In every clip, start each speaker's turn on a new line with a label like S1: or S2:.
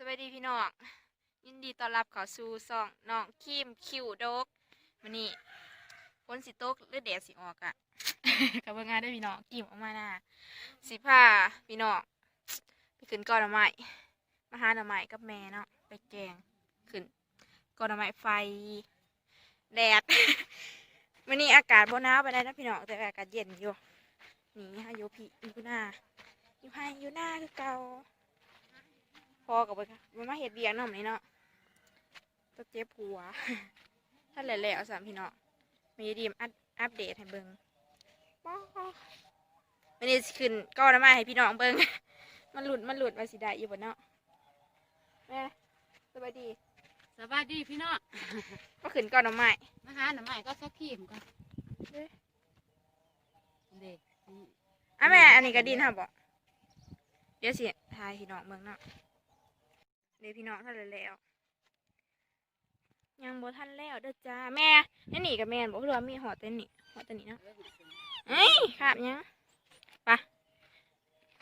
S1: สวัสดีพี่น้องยินดีต้อนรับเข้าสู่ซ่องน้องคิมคิวดกวันนี้ฝนสิตกหรือแดดสิออกอะ กับเบิ่งงานได้อพี่น้องกิมออกมาหน้าสิพาพี่น้องไปขึ้นก้อนหน่อไม้มาหาหน่อไม้กับแม่เนาะไปแกงขึ้นก้อนหน่อไม้ไฟ แดดวันนี้อากาศบ่หนาวไปได้นะพี่น้องแต่อากาศเย็นอยู่นี่ฮะอยู่พี่อยู่หน้าอยู่ให้อยู่หน้าคือเก่า พอกับไปมันมาเห็ดเบียงเนาะนี่เนาะตัวเจ็บหัวถ้าแหล่ๆสามพี่เนาะมีดีมอัปอัปเดตให้เบิงป๊อวันนี้สิขึ้นก้อนมาให้พี่น้องเบิงมันหลุดมันหลุดมาสิได้อยู่บนเนาะแม่สบายดี
S2: สวัสดีพี่น้อง
S1: ก็ขึ้นก้อนหน่อไม้
S2: มาหาหน่อไม้ก็สักขีมก่อน
S1: เด้
S2: เด็ก
S1: อะแม่อันนี้ก็ดินค่ะบอกเดี๋ยวสิทายพี่น้องเบิงเนาะ เดี๋ยวพี่น้องท่านแล้ว ยังบ่ทันแล้วเด้อจ้าแม่นี่นี่กับแม่นบอกคือว่ามีหอดแต่นี่หอดแต่นี่เนาะเอ้ยขาบยังปะ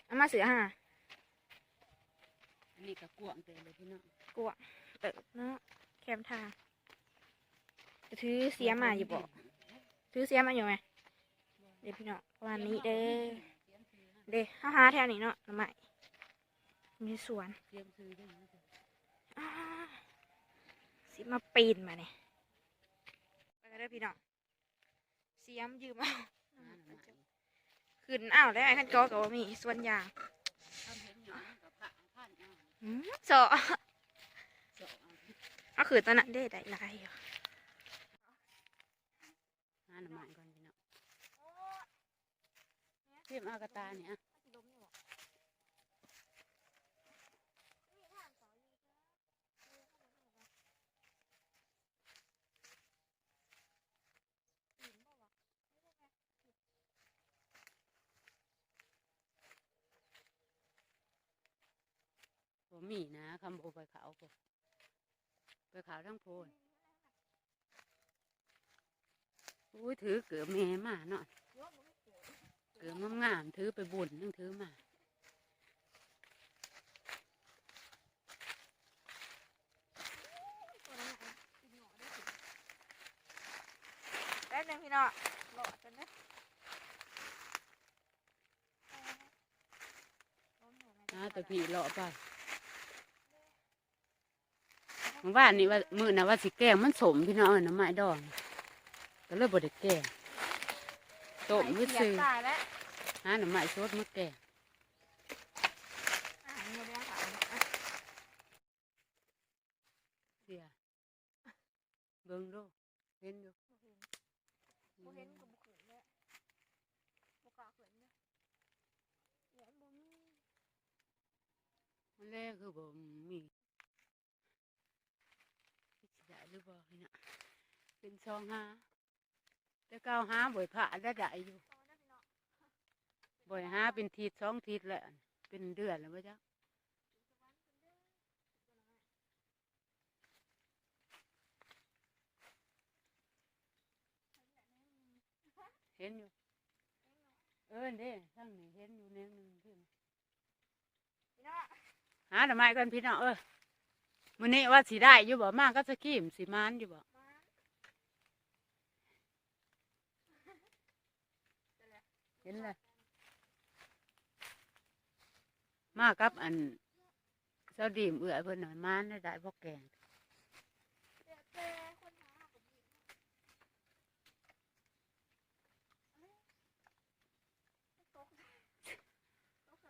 S1: เอามาเสือห่า
S2: อันนี้ก็กวางเต็มเลยพี่น้อง
S1: กวางเติบเนาะแคมทางจะถือเสียมาอยู่บ่ถือเสียมาอยู่ไหมเดี๋ยวพี่น้องประมาณนี้เด้อเด้ห้าหาแถวนี้เนาะน้ำใหม่มีสวน
S2: เตรียมซื้อได้ไหมจ๊ะ
S1: อ้า สิมาปีนมาเนี่ยไปกันเด้อพี่น้องเสียมยืมเอาขึ้นอ้าวแล้วไอ้ขั้นกอกับว่ามีส่วนยาง
S2: เห็นหยังกับผ้าะเจาะเอา
S1: ก็คือตอนนั้นได้ได้ลายอยู่
S2: หาหน่อไม้ก่อนพี่น้องเตรียมอากระตาเนี่ย ผมมีนะคำโบไปเขาผมไปเขาทั้งโพนอุ้ยถือเกือบแม่มาเนาะเกือบงามๆถือไปบุญนึงถือมา
S1: แป๊บนึงพี่น้องรอจนนะ
S2: นะแต่พี่เลาะไปเมื่อวานนี่ว่ามือนะว่าสิแกงมันสมพี่น้องเอาน้ำไม้ดองก็เลยบ่ได้แกงต้มวิซื้อ
S1: ตายแล้ว
S2: หาหน่อไม้สดมาแกง
S1: อาหารหมดแล้วค่ะอะ
S2: เสียเบิ่งดูเห็นอยู่
S1: บ่เห็นกับบุขืนเลยบุกล้าขืนเลยเดี๋ยวบ่มี
S2: มันแรกคือบ่มีสิได้หรือ บ่พี่น่ะเป็นซองหาแต่เก้าหาบ่อยผ่าได้ได้อยู่
S1: เอานะพี่น้อง
S2: บ่อยหาเป็นทีสองทีแล้วเป็นเดือนแล้วบ่จ๊ะเห็นอยู่ เออเด้ทั้งนี้เห็นอยู่แนวหนึงขึ้น
S1: พี่น้อง
S2: หาหน่อไม้กันพี่น้องเออ มื้อนี้ว่าสิได้อยู่บ่มากก็จะกี้มสิมานอยู่บ่เห็นเลยมากับอันเจ้าดีมเอื้อยเพิ่อนหน่ะมานได้พวกแก่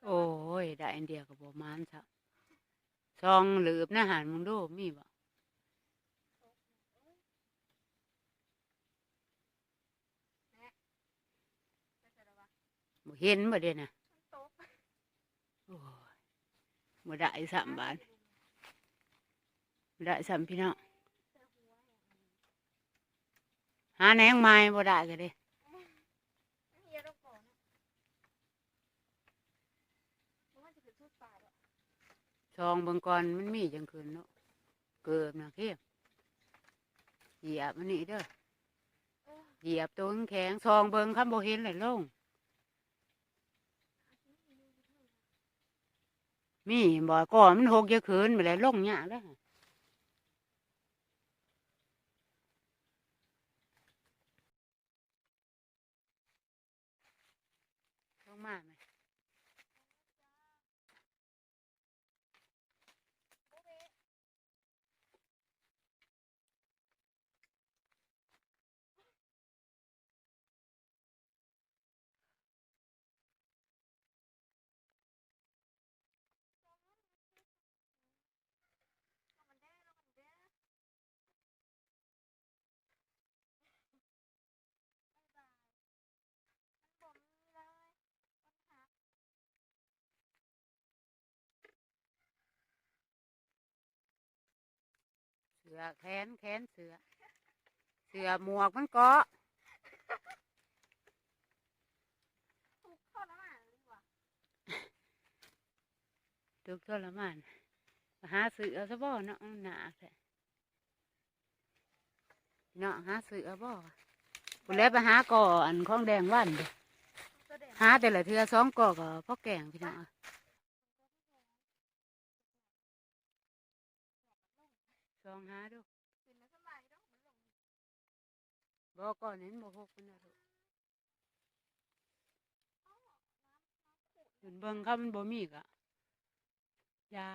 S2: โอ้ย ได้อันเดียวก็บ่มานซะ ซองหลืบนะหารมึงดูมีบ่บ่เห็นบ่เด้น่ะ
S1: ตก
S2: โอ้ยบ่ได้สามบาทบ่ได้สามพี่น้องหาแหนงไม้บ่ได้ก็เด้
S1: เฮียต้องก่อนนะบ่ว่าจะเป็นทุดป่าดอก
S2: ซองเบิ่งก่อนมันมีจังคืนเนาะเกิบนะเขี้ยเหยียบมันนี่เด้อ
S1: เห
S2: ยียบตัวแข็งๆซองเบิ่งคำบ่เห็นเลยลงมีบ่ก่อนมันหกเยอะคืนไปเลยลงยากแล้ว อแขนแขนเสือ เสือหมวกมันเกาะ
S1: ทุกข้อละหมาดีกว่า
S2: ทุกข์ทรมานหาเสือซะบ่เนาะมันหนาแท้เนาะหาเสือบ่พุ่นแล้วไปหาก่ออันของแดงวันเด้
S1: ตัวแดง
S2: หาแต่ละเทือสองก่อก็พอแกงพี่น้อง อะสองหาดู
S1: ขึ้นแล้วสบายดอกมันลง
S2: บ่ก่อนเห็นบ่พกมันนะลูกขึ้นเบิ่งเขามันบ่มีกะยา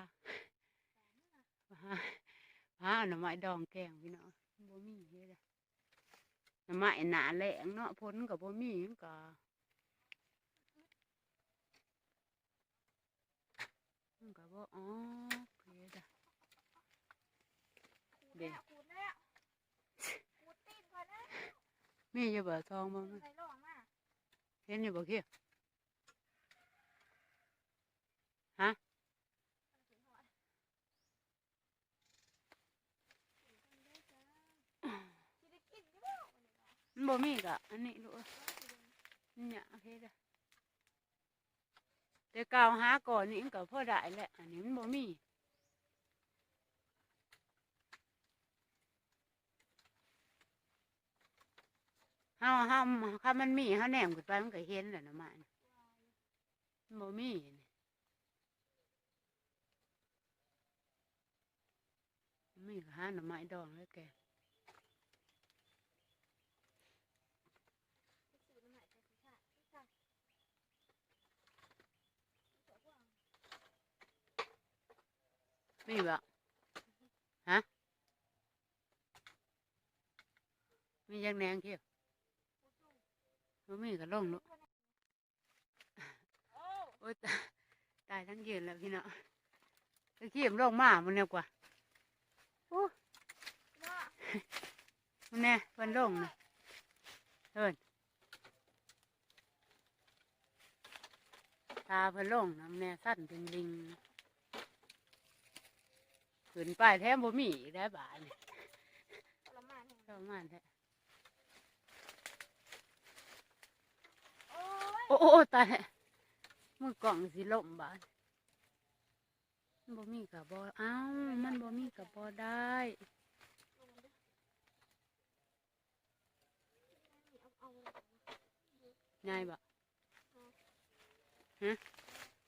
S2: หาหาหน่อไม้ดองแกงพี่น้องมันบ่มีเฮ็ดอะหน่อไม้หนาแหลงเนาะพ้นก็บ่มีมันก็มันก็บ่อ๋อเฮ็ดอะ
S1: ดแล้วขูดแล้วขูดตีนก่อนนะ
S2: มีอยู่บ่ซองบ่
S1: ใส่รองมา
S2: เห็นอยู่บ่เคียฮะ
S1: สิได้กินอยู่บ่
S2: มันบ่มีกะอันนี้ลูกเอ้ยมันหยาเฮ็ดอะแต่กาวหาก่อนนี่มันก็พอได้แหละอันนี้มันบ่มี เฮาเฮาถ้ามันมีเฮาแหนมขึ้นไปมันก็เห็นแหละนะมันบ่มีมีก็หาหน่อไม้ดองแล้วแกมีบ่ฮะมียังแนงเขี้ยว บ่มีก็ลงเนาะ
S1: โอ้
S2: โอ้ยตายตายทั้งยืนแล้วพี่เนาะตะเขี้ยมลงมามันเนี่ยกว่าโอ้
S1: เนาะ
S2: มันแน่เพิ่นลงนะเพิ่นตาเพิ่นลงนะมันแน่สั้นเป็นลิงขึ้นไปแท้บ่มีอีกได้บาดนี่
S1: ทรมานแห่ง
S2: ประมาณแท้
S1: โอ้ย
S2: โอ้โอตายมือกล่องสิล่มบาดมันบ่มีกับบ่เอ้าวมันบ่มีกับบอได้ง่ายบ่ฮะ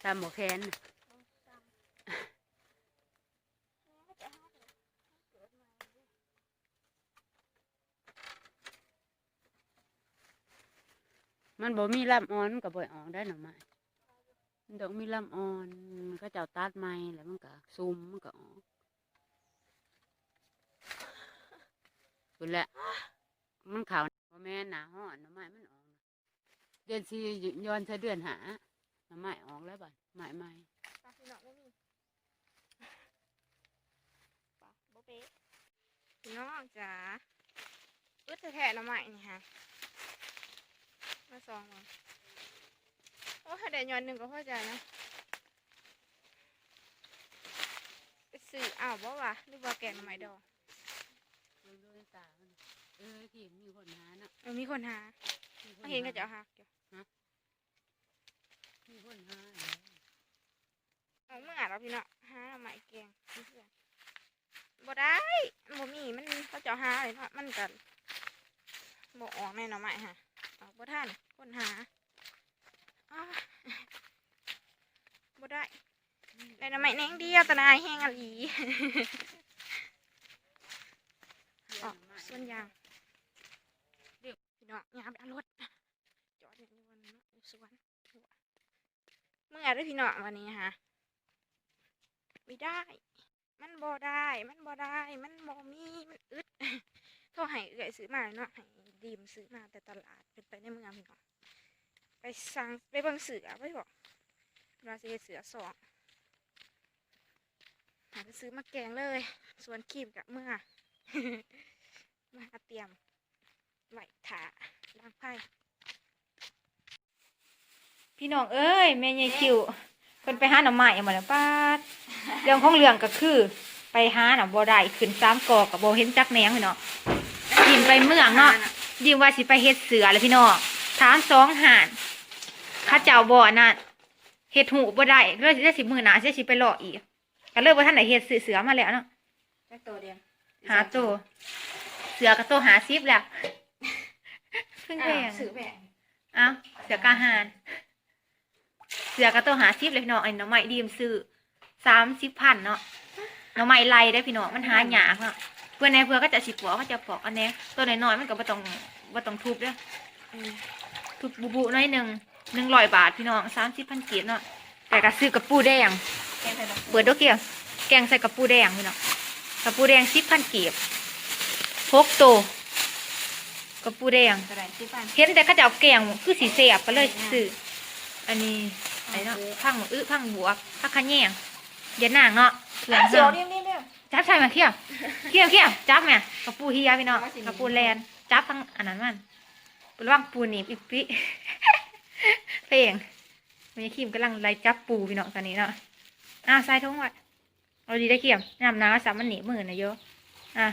S2: ตามหมอแคน น่ะ
S1: เอาตามเนี่ยก็จะหาแต่เกิดมาเด้อ
S2: มันบ่มีลำอ่อนมันก็บ่ออกได้หน่อไม้มันต้องมีลำอ่อนมันก็เจ้าตัดไม้แล้วมันก็ซุ่มมันก็ออกคุณแหละ มันขาวบ่แม่นหนาฮ้อนหน่อไม้มันออกน่ะเดือนสี่ย้อนใช้เดือนหาหน่อไม้ออกแล้วบัดไม้ใหม่
S1: ปลาพี่น้องบ่มีปลาบ่เป๊ะพี่น้องจ๋าอึดแท้ๆหน่อไม้นี่ฮะ มาซองมาโอ้ถ้าได้ย้อนหนึ่งก็พอใจนะไปซื้ออ้าวบ่วะหรือว่าแกงหน่อไม้ดอง
S2: เบิ่งดูในตามันเออที่มีคนหาเนาะ
S1: เออมีคนหา
S2: มีค
S1: มาเห็นก็จะเอาหักอยู่
S2: มีคนหาแล้ว
S1: เอาเมื่อเราพี่น้องหาหน่อไม้แกงเพื่อนบ่ได้มันบ่มีมันเขาจะเอาหาเลยเนาะมันกันบ่ออกแน่หน่อไม้ฮะ ออกบ่ทันคนหาอ้าบ่ได้ได้น้ำไม้แหนงเดียวตะนายแห้งอะลีออกส่วนยางเดี๋ยวพี่น้องยามไปเอารถจอดอยู่ในวันเนาะอยู่สวนเมื่อด้วยพี่น้องวันนี้ฮะไม่ได้ มันบ่ได้ มันบ่ได้ มันบ่มี มันอึดโทรให้เอื่อยซื้อมาเนาะให้ ดีมซื้อมาแต่ตลาดเป็นไปในเมืองพี่น้องไปสั่งไปเบิ่งเสือไปบอกเราจะเฮ็ดเสือสองหาไปซื้อมาแกงเลย ส่วนครีมกับเมื่อมาเตรียมไหวถาล้างไพ่
S3: พี่น้องเอ้ยแม่ยายคิวเพิ่นไปหาหน่อไม้มาแล้วป้าเรื่องของเรื่องก็คือ ไปหาหน่ะบ่ได้ขึ้นสามกอกกับบ่เห็นจักแหนงพี่น้องยินไปเมืองเนาะ ยินว่าสิไปเฮ็ดเสือแล้วพี่น้องถามสองหานเข้าเจ้าบ่อน่ะเฮ็ดหูบ่ได้เลยสิได้สิมื้อหน้าสิสิไปรออีกก็เลยบ่ทันได้เฮ็ดซื้อเสือมาแล้วเนาะ
S1: แค่ตัวเดียว
S3: หาตัวเสือกับตัวหาซิบแล้วเพิ่งแพง
S1: ซื้อแพง
S3: เอ้าเสือกาหารเสือกระตัวหาซิบเลยพี่น้องไอ้หน้องใหม่ดีมซื้อสามสิบพันเนาะหน้องใหม่ไล่ได้อพี่น้องมันหายากเนาะเพื่อนในเพื่อก็จะสิปอกก็จะปอกอันนี้ตัวน้อยๆมันก็บ่ต้องบ่ต้องทุบเด้อ
S1: อืม
S3: ทุบบุบุๆหน้อยหนึ่งหนึ่งร้อยบาทพี่น้องสามสิบพันกีบเนาะแต่ก็ซื้อกับปูแดง
S1: แกงใส่ดอก
S3: เปิดดอกเกี้ยวแกงใส่กับปูแดงพี่น้องกับปูแดงสิบพันกีบพกโตวกับปูแดง
S1: กระไรที่ฟัน
S3: เห็นแต่เขาจะเอาแกงคือสีเสียบก็เลยซื้ออันนี้ไอ้เนาะพังอื้อพังบวกพักขะแยงเดี๋ยวหนางเนาะเครื่อง
S1: เสียว
S3: เนาะ
S1: เรียบ เรียบเรียบ
S3: จับใส่มาเขี้ยวเขี้ยวเขี้ยวจับแม่กับปูเฮียพี่น้องกับปูแลนจับทั้งอันนั้นมันระวังปูหนีบอีกปิเพลงมีคิมกำลังไล่จับปูพี่น้องตอนนี้เนาะอะใส่ทุ่งไว้เอาดีได้เขี้ยมน้ำน้ำสามมันหนีบมือนะโยอะ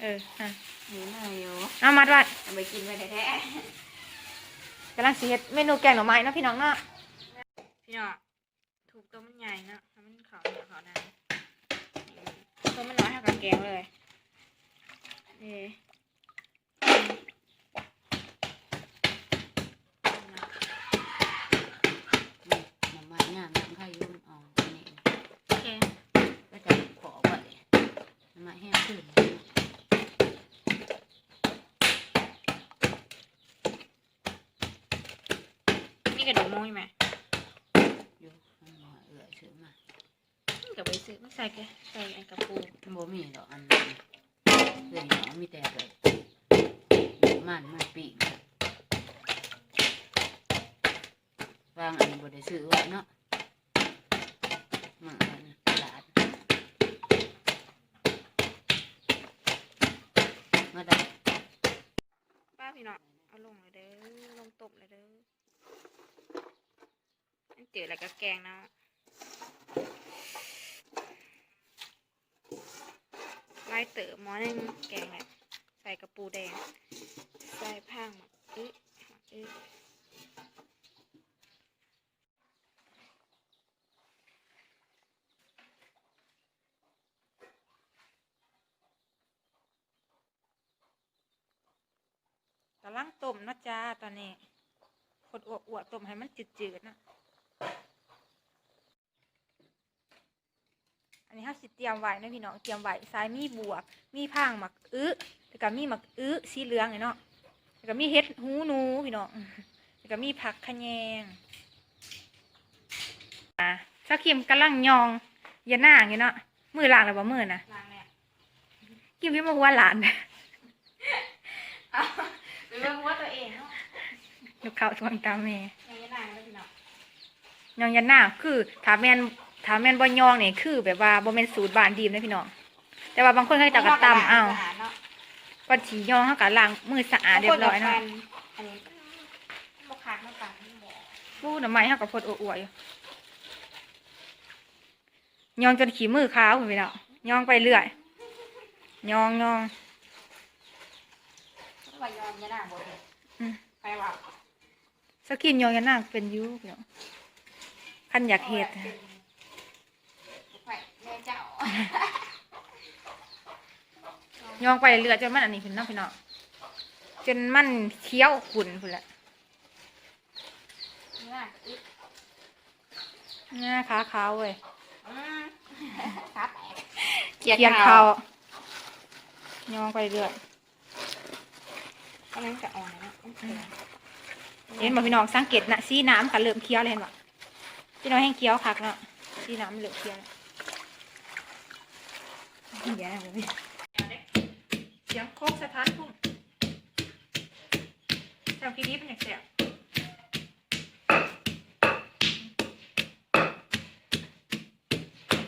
S3: เอออะ
S1: หมูนายโย
S3: เอามัดไว้
S1: เอาไปกินไปแท้
S3: กำลังสิเฮ็ดเมนูแกงหน่อไม้เนาะพี่น้องเนาะ
S1: ๆพี่น้องถูกตัวมันใหญ่เนาะให้มันขาวเหนียวขาวน้ำ ตัวมันน้อยเท่ากับแกงเลยเอ๊ะ
S2: น้ำมันย่างน้ำไข่ยุ่นออกนี่
S1: โอเค
S2: ก็จะขอไว้น้ำมันแห้งขึ้น
S1: นี่กระดูกมูใช่ไหม
S2: อยู่น้ำมันเอื่อยซื้อมา
S1: กับไปซื้อไม่ใส่แกใส่ไอ้กระปู
S2: มันบ่มีดอกอันนั้นเอื่อยเนาะมีแต่แบบมันมันปีกวางอันนี้บ่ได้ซื้อไว้เนาะมาอันนี้ตลาดมาได้
S1: ป้าพี่เน้องเอาลงเลยเด้อลงต้มเลยเด้ออันเจออะไรก็แกงเนาะ ไล่เต๋อหมอนึงแกงแหละใส่กระปูแดง ใส่ผ้างหมักอึหมักอึ
S3: กำลังต้มนะจ้าตอนนี้ขดอวบอวบต้มให้มันจืดๆนะ นนี้เขาสิเตรียมไว้นะพี่น้องเตรียมไว้สายมีบวกมีพางหมักอื้อแล้วก็มีหมักอื้อสีเหลืองไงเนาะแล้วก็มีเห็ดหูหนูพี่น้องแล้วก็มีผักขะแยงอะเจ้าคิมกำลังยองอยาหน้าไงเนาะมือล้างแล้วบ่มือนะ
S1: ล้างแล้ว
S3: คิมพี่มาหัวหลาน
S1: เอาไปเบิ่งว่าตัวเองเนาะ
S3: ลูกเขาทวงตามแม่
S1: ยังไม่ล้างเลยพี่น้อง
S3: ยองยันหน้าคือถามแมน ถามแมนบ่ยองนี่คือแบบว่าบ่แม่นสูตรบ้านดีมนะพี่น้องแต่ว่าบางคนเขาจะกระตำอ้าว
S1: สะดเนาะ
S3: ก่อนสียองเขาก็ล้างมือสะอาดเรียบร้อยเนาะ
S1: อันนี้บกขาดมาปากนี่บอก
S3: ผู้หน่อไม้เขาก็พดอวดๆอยู่ยองจนขี้มือขาวพุ่นพี่น้องยองไปเรื่อยยองยอง
S1: ว่ายอมยะนางบ่เห็น
S3: อืม
S1: ไปว่า
S3: สกินยองยันหน้าเป็นอยูพี่น้องคันอยากเฮ็ด
S1: ไปแม่เจ้า ย
S3: องไปเรื่อยจนมันอันนี้ขึ้นเนาะพี่น้องจนมันเคี้ยวขุ่นพุ่นแหละ
S1: ยะนางอึ
S3: หน้าขาขาวเว้ย
S1: ครับ
S3: เกียนเขายองไปเรื่อย
S1: อันนั้นจะอ่อนนะ
S3: เห็นบ่พี่น้องสังเกตนะสีน้ำค่ะเริ่มเคี้ยวเลยเห็นบ่พี่น้องแห้งเคี้ยวคักเนาะสีน้ำเริ่มเคี้ยว แล้วเดี๋ยเสียงโคกสะท้านพุ่งแซวกีดีเป็นอย่างเสีย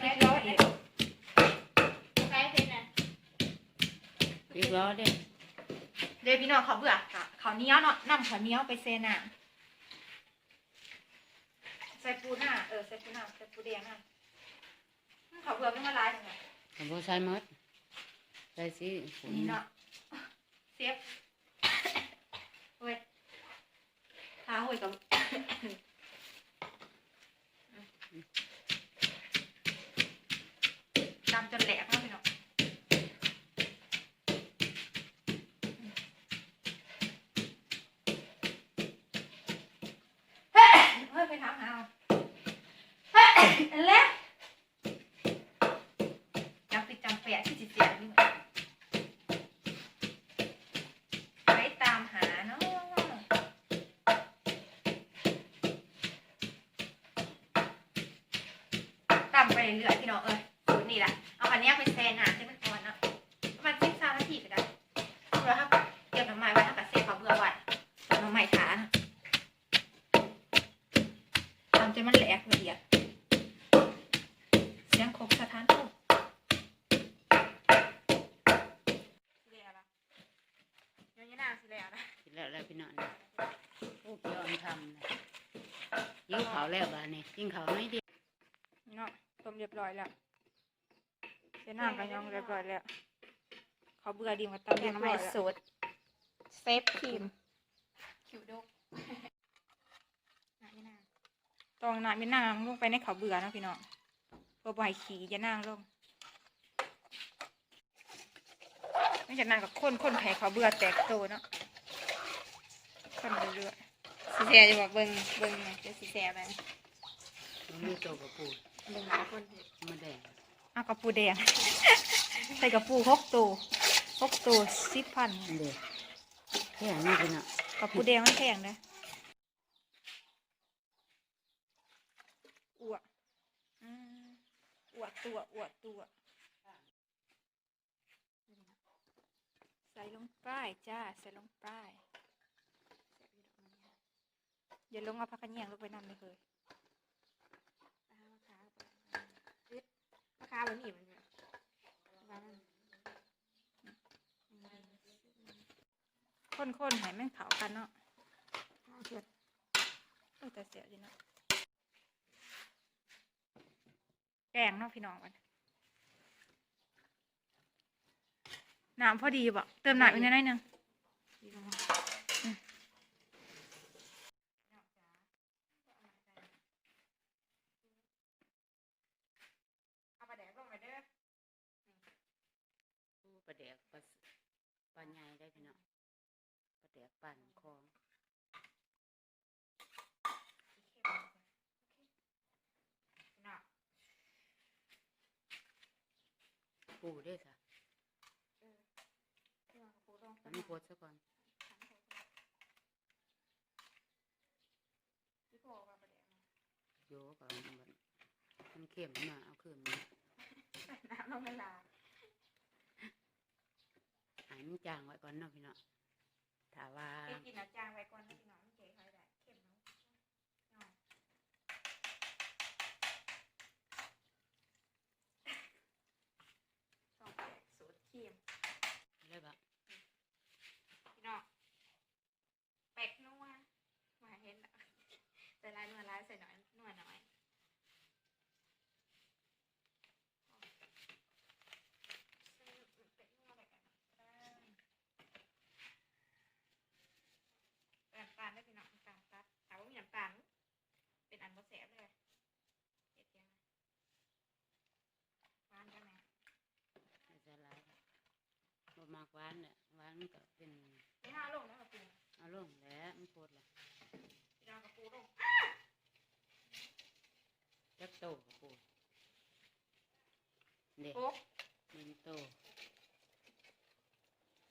S3: เรียบร้อยเอง
S1: ใกล้เป็นนะ
S2: อีกแล้วเด้
S3: เดี๋ยวพี่น้องเขาเบื่อค่ะเขาเนี้ยวเนาะนำเขาเนี้ยวไปเซน่ะใส่ปูหน้าเออใส่ปูหน้าใส่ปูแดงน่ะเขาเบื่อไม่มาลายจังเลย
S2: ทำบ่ใส่หมดใส่สิฝน
S3: นี่เนาะเซฟเว้ยท้าหวยกับจำจนแหลกเนาะพี่น้องเฮ้ยไปถามหาเอาเฮ้ยอันแรกจำปิดจำแปะที่จิตเสียนี่เหมือน ไปตามหาเนาะตามไป เรื่อยๆพี่น้องเอ้ยสูตรนี่แหละ เอาอันเนี้ยไปแซนหนาให้มันอ่อนเนาะประมาณสิบสามนาทีก็ได้เพื่อถ้าเก็บน้ำไม้ไว้ถ้ากับเซฟเขาเบื่อไว้เอาน้ำไม้ทานะทำจนมันแหลกละเอียดเสียงครกสถานทูตเรียกอะไร
S1: ยังยังน่าสิแล้วนะ
S2: กินแล้วแล้วพี่น้องนี่โอ้พี่ออนทำนะยิ้วเขาวแล้วบ้านนี้กินเขาวน้อยเดียว
S3: เนาะต้มเรียบร้อยแล้วเส้นน้ำกันยองเรียบร้อยแล้ว เขาเบื่อดีมาตำ
S1: เรี
S3: เรี
S1: ย
S3: ย
S1: ง
S3: บ
S1: น้ำ
S3: ร้
S1: มั
S3: อย
S1: น
S3: แล้ว
S1: สูตรเซฟครีมคิวดกน่าไม่น่า
S3: ตองน้ำเป็นนางลงไปในเขาเบื่อเนาะพี่น้องเพื่อบ่ให้ขี่จะนางลงไม่จากนั้นกับคนคนไผ่เขาเบื่อแตกโตเนาะคนเรื่อย
S1: สีแสจะบอกเบิ่งเบิ่งหน่อยจะสีแสไป
S2: มันมีตัวกระปู
S1: เบิ่งหลายคนสิ
S2: มาแดง
S3: ๆเอากระปูแดง ใส่กระปูหกตัวหกตัวสิบพัน
S2: อันเดียวแค่นี้พี่น้อง
S3: กระปูแดงมันแพงนะอ้วกอืมอ้วกตัวอ้วกตัว ใส่ลงไปจ้า ใส่ลงไปอย่าลงเอาผักกระเนียงลงไปนำเลยเลย
S1: ราคาวันนี้มันเนี่ยร้านนั้น
S3: ค้นๆให้แม่งเผากันเนาะ
S1: เอาเถอะ
S3: เออแต่เสียดีเนาะ แกงเนาะพี่น้องกันน้ำพอดีบ่เติมน้ำอีกนิดหน่อยนึง
S1: ดีจังวะเอาปลาแดกลงไปเด้อ
S2: ปูปลาแดกปลาสปลาใหญ่ได้พี่น้อง ปั่นคองปูด้วยค่ะอันนี้โคตรซะก่อนโยก่อนมันมันเค็มมาเอาขึ้นมา
S1: น้ำลงเวลา
S2: หายมันจางไว้ก่อนเนาะพี่เนาะ ถาว่า
S1: เอ็กินอาจารย์ไว้ก่อนนะพี่น้องเก๋ใครได้เข้มเนาะน้อยต้องแตกสูตรเค็ม
S2: อะไรบะ
S1: พี่น้องแปลกนัวมาเห็นแล้วใส่ลายนัวลายใส่หน่อยนัวหน่อยน้ำตาลได้พี่น้องน้ำตาลตัดถามว่ามีน้ำตาลเป็นอันบ่แสบเลยเฮ็ดยังไงหวานกันไหม
S2: ไม่ใช่หลายบ่มากหวานเนี่ยหวาน มันก็เป็น
S1: ไม่ห้าลงแล้วกับปู
S2: เอาลงแล้วมันโคตรละ
S1: พี่น้องกับปูลง
S2: จักโตกับปูเด็ก
S1: โอ๊ก
S2: หนึ่งโต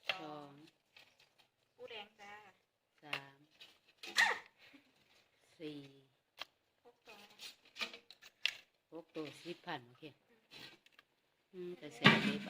S2: สอง
S1: ปูแดงจ้า
S2: สามสี่
S1: หกตัว
S2: หกโตสิบพันโอเคอืมแต่เสร็จเลยไป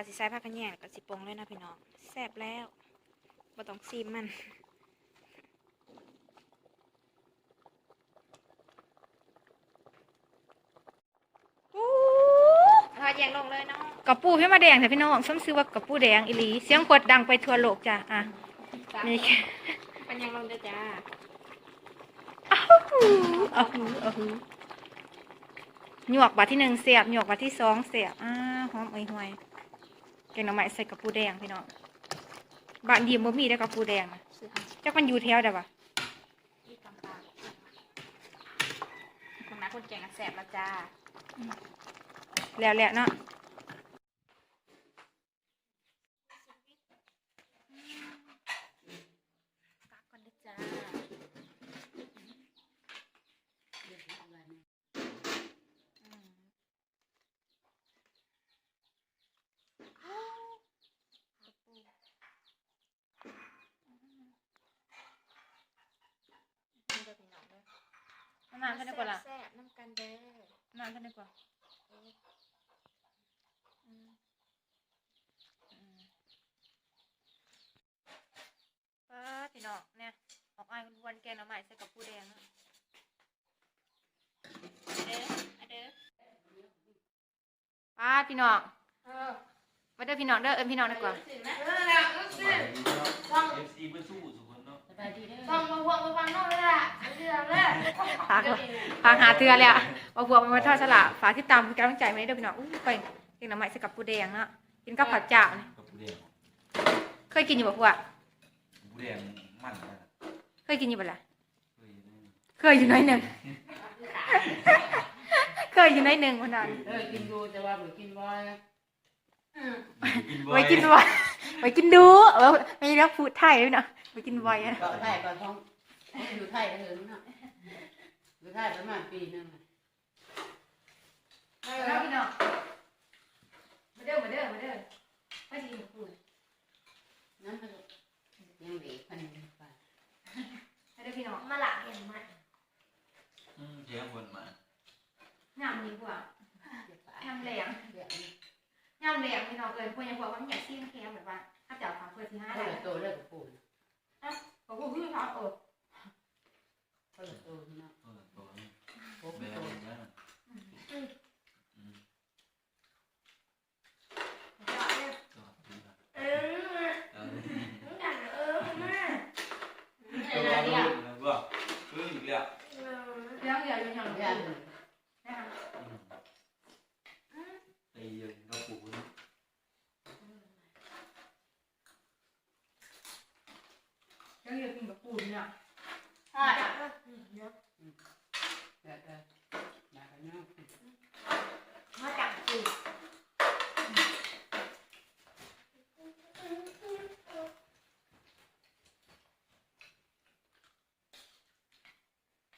S1: ็ สิใส่ผ้ากันแยงกับสิปรุงเลยนะพี่น้องแซ่บแล้วบ่ต้องซีมมันอู้ผ้าแยงลงเลยเนาะ
S3: กระปูให้มาแดงแต่พี่น้องซ้ำซื้อว่ากระปูแดงอีหลีเสียงกดดังไปทั่วโลกจ้ะอะนี่แค่
S1: เป็นยังลงเด้อจ้า
S3: อ้าวอ้าวอ้าวหยวกบาทที่หนึ่งเสียบหยวกบาทที่สองเสียบอ่าหอมเอ้ยห่วย แกงหน่อไม้ใส่กระปูแดงพี่น้องบ้านดีมบ่มีได้อกระปูแดงนะ
S1: ซื้อเอา
S3: จักมันอยู่แถวใดวะ
S1: ที่กำปาคนนักคนเก่งอะแสบแล้วจ้า
S3: แล้วแหละเนาะ
S1: กักก่อนเด้อจ้า อืมอ้าวกระปูอืมนี่เด้อพี่น้องเด้อ
S3: น้ำเท่านี้กว่าล่ะ
S1: แซ่บๆน้ำกันเด้อ
S3: น้ำเท่านี้กว่า
S1: เอออืม
S3: ป้าดพี่น้องเนี่ยออกไอ้ายวันๆแกงหน่อไม้ใส่กระปูแดงเนาะ
S1: เด้ออะเด้อ
S3: ป้าดพี่น้อง
S1: เออ
S3: มาเด้อพี่น้องเด้อเอิ้นพี่น้องดีกว่า
S1: สินะเออแล้วก็สิ
S4: เอฟซีเพื่อสู้สุคนเนาะ
S2: สบายดีเด้อ
S1: ฟังมาฟังมาฟังนอกเลยล่ะเรื่องแรก
S3: ฝากฝากหาเตือนเลยอะว่าพวกมันมาทอดสละฝากที่ตามเป็นกำลังใจมาให้เด้อพี่น้องอู้ไปแกงหน่อไม้ใส่กับปูแดงเนาะกินกับผัดจ่าเนี่ย
S4: กับผู้แดง
S3: เคยกินอยู่บ่พวก
S4: ผู้แดงมันนะ
S3: เคยกินอยู่บ่ล่ะ
S4: เคยนะ
S3: เคยอยู่น้อยหนึ่งเคยอยู่น้อยหนึ่งวันนั้น
S2: เออกินดูแต่ว่าไม่กินบ่อยนะ
S4: กินบ่อ
S3: ไว้
S4: ย
S3: กิน ไว้ไว้กินดูเออไม่ได้พูดไทยด้วยเนาะไว้กินไว้อะ
S2: ก็ไทยก็ท้องอยู่ไทยเถิงเนาะอยู่ไทยประมาณปีหนึงน่ะ
S3: มาแล้วพี่น้องมาเด้อมาเด้อมาเด้อไม่สิกินพูด
S2: นั่นมันยังเหลือพันหนึ่งไป
S3: มาเด้อพี่น้อง
S1: มาหลักเห็นไหม
S4: อืมเสียงคนมา
S3: น้ำดีกว่า
S2: เดี๋ยวไป
S3: น้ำแรง
S2: ยวนี้
S3: น้ำแรงพี่น้องเกินพวกยังบอกว่ามันอยากซีมแคมแบบว่า ถ้าจับฟังเพื่อที่ห้าได้
S2: โตเลิกกับปูน
S3: อกว่าพี่เขาเอง
S2: เขาเหลือโตนะ
S4: เออตัวนี้
S2: พก
S4: แบ
S2: โต
S4: บนี้นะอืม
S3: จะเอาเนี่ย
S4: ก็ดีนะ
S1: เออ
S4: เออ
S1: มึงอยากเออมา
S4: ตัวเราลูกนะก็คืออีกแล้ว
S1: เออ
S3: เรื่องเดียวอยู่อย่าง
S2: ย่า
S3: เดียว
S2: หนึ่ง
S3: นะคะ
S4: อืมตีเยิงกระปุกนะ
S3: เรื่องเดียวกินกับปูนเนี่ย
S1: ใช่เดี๋ยว
S2: เดี๋ยวเดี๋ยวอยากกันเนาะ
S1: มาจับสิ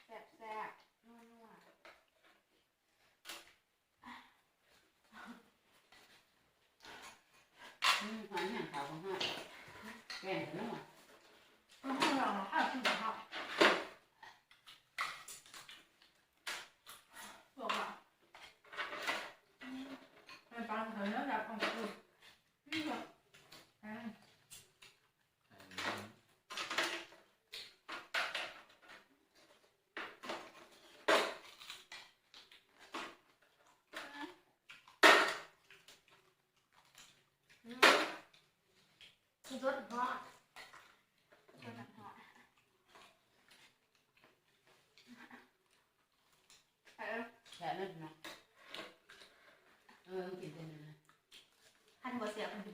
S3: แซ่บแซ่บนัวนัว
S2: อืมฝันอย่างขาวของห้าแก่เนาะ
S3: เออห้องเราข้าวกินกับข้าวบอกว่า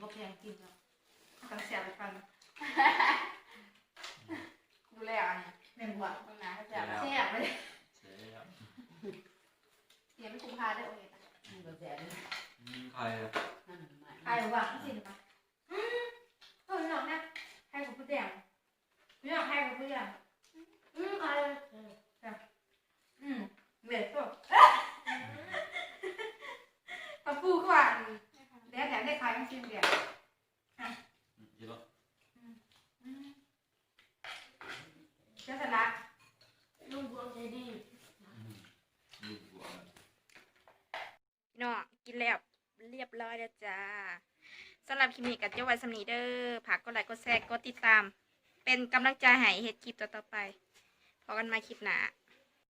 S3: บ่ แกงกินเนาะต้องเสียไปฟัน
S1: ดูแลอันนี้
S3: แม่นบ่
S1: ตรงนั้นก็
S4: เสี
S1: จะ
S4: ยแล้ว
S3: เสียไปเลย
S4: เสียแล้ว
S1: เสียไม่คุ้มค่าได้โอเค
S2: มันก็แสน
S4: อืมใครอะ
S2: นั่นหน่อไม้
S3: ใครว่าสิมาอืมเออน้องนะให้กับผู้แดงไม่อยากให้กับผู้แดงอืมใครเออจ้ะอืมเหม็นก็ปลาปูก็ว่าแดดแดดได้ขายทั้งสิ้นเดียว
S4: อืมใช่ปะ
S3: เจ้าสละ
S4: อืมดูหัว
S1: เนาะกินแล้วเรียบร้อยแล้วจ้าสำหรับคลิป นี้กับเจ้าไว้สำนีเด้อผักก็ไลค์ก็แชร์ก็ติดตาม เป็นกำลังใจให้เฮ็ดคลิปต่อๆไปพอกันมาคลิปหน้า